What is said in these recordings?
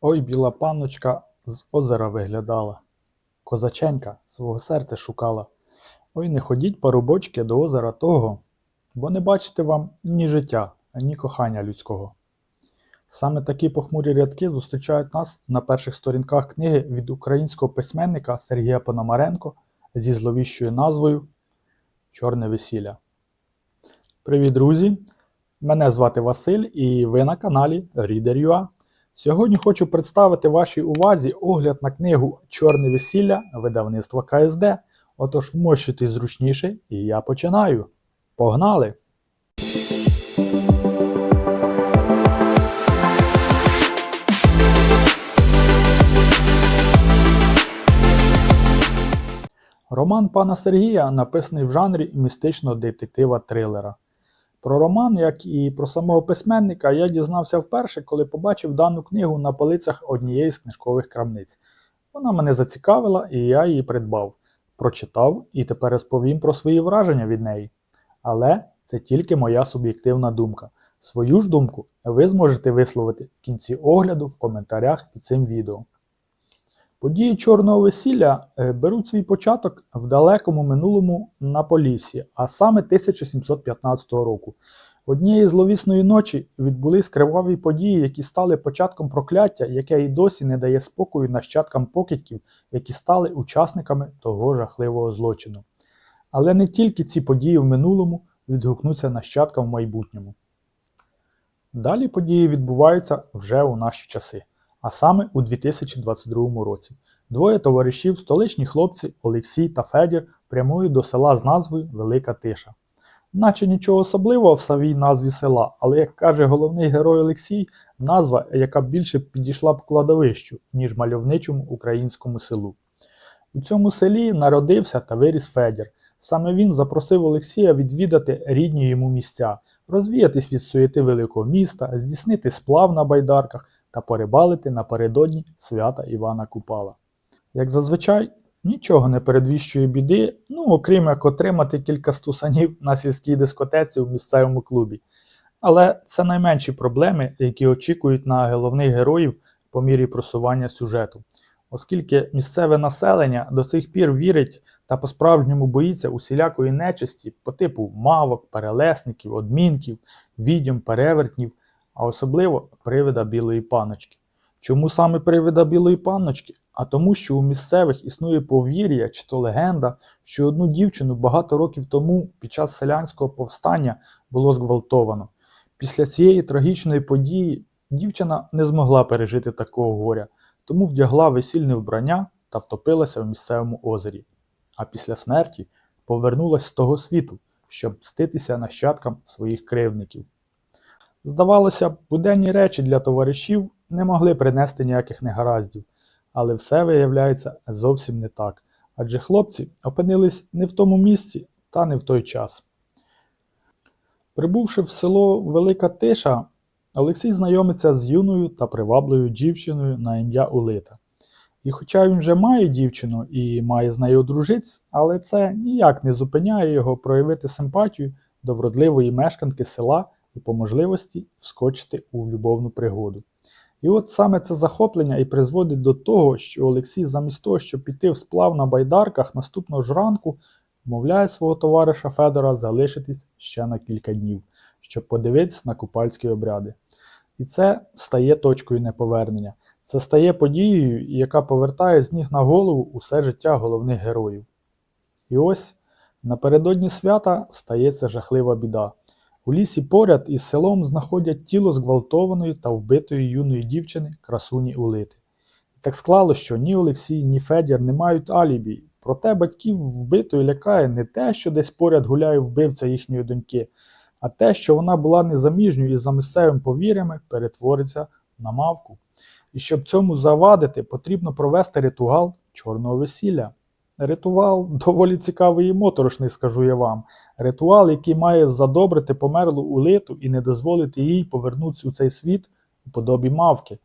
Ой біла панночка з озера виглядала, козаченька свого серця шукала. Ой не ходіть, парубочки, до озера того, бо не бачите вам ні життя, ні кохання людського. Саме такі похмурі рядки зустрічають нас на перших сторінках книги від українського письменника Сергія Пономаренко зі зловіщою назвою Чорне весілля. Привіт, друзі! Мене звати Василь і ви на каналі Reader.ua. Сьогодні хочу представити вашій увазі огляд на книгу Чорне весілля видавництва КСД. Отож, вмощуйтесь зручніше, і я починаю. Погнали! Роман пана Сергія написаний в жанрі містичного детектива трилера. Про роман, як і про самого письменника, я дізнався вперше, коли побачив дану книгу на полицях однієї з книжкових крамниць. Вона мене зацікавила, і я її придбав, прочитав і тепер розповім про свої враження від неї. Але це тільки моя суб'єктивна думка. Свою ж думку ви зможете висловити в кінці огляду в коментарях під цим відео. Події чорного весілля е, беруть свій початок в далекому минулому на Поліссі, а саме 1715 року. Однієї зловісної ночі відбулись криваві події, які стали початком прокляття, яке і досі не дає спокою нащадкам покидьків, які стали учасниками того жахливого злочину. Але не тільки ці події в минулому відгукнуться нащадкам в майбутньому. Далі події відбуваються вже у наші часи а саме у 2022 році. Двоє товаришів, столичні хлопці Олексій та Федір, прямують до села з назвою Велика Тиша. Наче нічого особливого в самій назві села, але, як каже головний герой Олексій, назва, яка більше підійшла б кладовищу, ніж мальовничому українському селу. У цьому селі народився та виріс Федір. Саме він запросив Олексія відвідати рідні йому місця, розвіятись від суєти великого міста, здійснити сплав на байдарках та порибалити напередодні свята Івана Купала. Як зазвичай, нічого не передвіщує біди, ну окрім як отримати кілька стусанів на сільській дискотеці у місцевому клубі. Але це найменші проблеми, які очікують на головних героїв по мірі просування сюжету, оскільки місцеве населення до цих пір вірить та по-справжньому боїться усілякої нечисті по типу мавок, перелесників, одмінків, відьом, перевертнів а особливо привида білої панночки. Чому саме привида білої панночки? А тому, що у місцевих існує повір'я чи то легенда, що одну дівчину багато років тому під час селянського повстання було зґвалтовано. Після цієї трагічної події дівчина не змогла пережити такого горя, тому вдягла весільне вбрання та втопилася в місцевому озері. А після смерті повернулася з того світу, щоб мститися нащадкам своїх кривдників. Здавалося буденні речі для товаришів не могли принести ніяких негараздів, але все виявляється зовсім не так. Адже хлопці опинились не в тому місці та не в той час. Прибувши в село Велика Тиша, Олексій знайомиться з юною та привабливою дівчиною на ім'я Улита. І хоча він вже має дівчину і має з нею одружитись, але це ніяк не зупиняє його проявити симпатію до вродливої мешканки села і по можливості вскочити у любовну пригоду. І от саме це захоплення і призводить до того, що Олексій, замість того, щоб піти в сплав на байдарках наступного ж ранку, вмовляє свого товариша Федора залишитись ще на кілька днів, щоб подивитися на купальські обряди. І це стає точкою неповернення. Це стає подією, яка повертає з ніг на голову усе життя головних героїв. І ось напередодні свята стається жахлива біда. У лісі поряд із селом знаходять тіло зґвалтованої та вбитої юної дівчини красуні Улити. Так склало, що ні Олексій, ні Федір не мають алібі. Проте батьків вбитої лякає не те, що десь поряд гуляє вбивця їхньої доньки, а те, що вона була незаміжньою і за місцевими повір'ями перетвориться на мавку. І щоб цьому завадити, потрібно провести ритуал чорного весілля. Ритуал доволі цікавий і моторошний, скажу я вам. Ритуал, який має задобрити померлу улиту і не дозволити їй повернутися у цей світ у подобі мавки.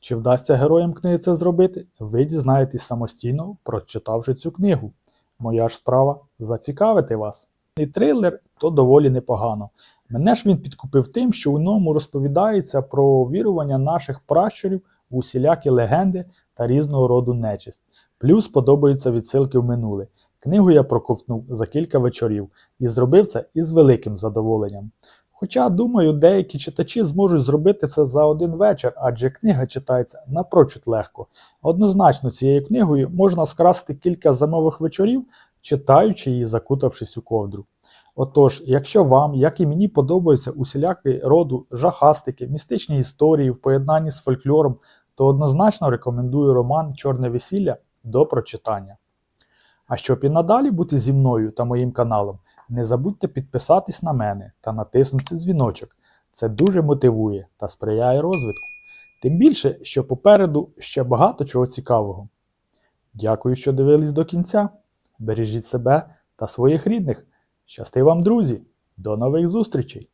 Чи вдасться героям книги це зробити, ви дізнаєтесь самостійно, прочитавши цю книгу. Моя ж справа зацікавити вас. І трилер то доволі непогано. Мене ж він підкупив тим, що у ньому розповідається про вірування наших пращурів в усілякі легенди та різного роду нечисть. Плюс подобаються відсилки в минуле. Книгу я проковтнув за кілька вечорів і зробив це із великим задоволенням. Хоча, думаю, деякі читачі зможуть зробити це за один вечір, адже книга читається напрочуд легко. Однозначно, цією книгою можна скрасти кілька зимових вечорів, читаючи її, закутавшись у ковдру. Отож, якщо вам, як і мені, подобаються усілякі роду жахастики, містичні історії в поєднанні з фольклором, то однозначно рекомендую роман Чорне весілля до прочитання. А щоб і надалі бути зі мною та моїм каналом, не забудьте підписатись на мене та натиснути дзвіночок. Це дуже мотивує та сприяє розвитку. Тим більше, що попереду ще багато чого цікавого. Дякую, що дивились до кінця. Бережіть себе та своїх рідних. Щасти вам, друзі! До нових зустрічей!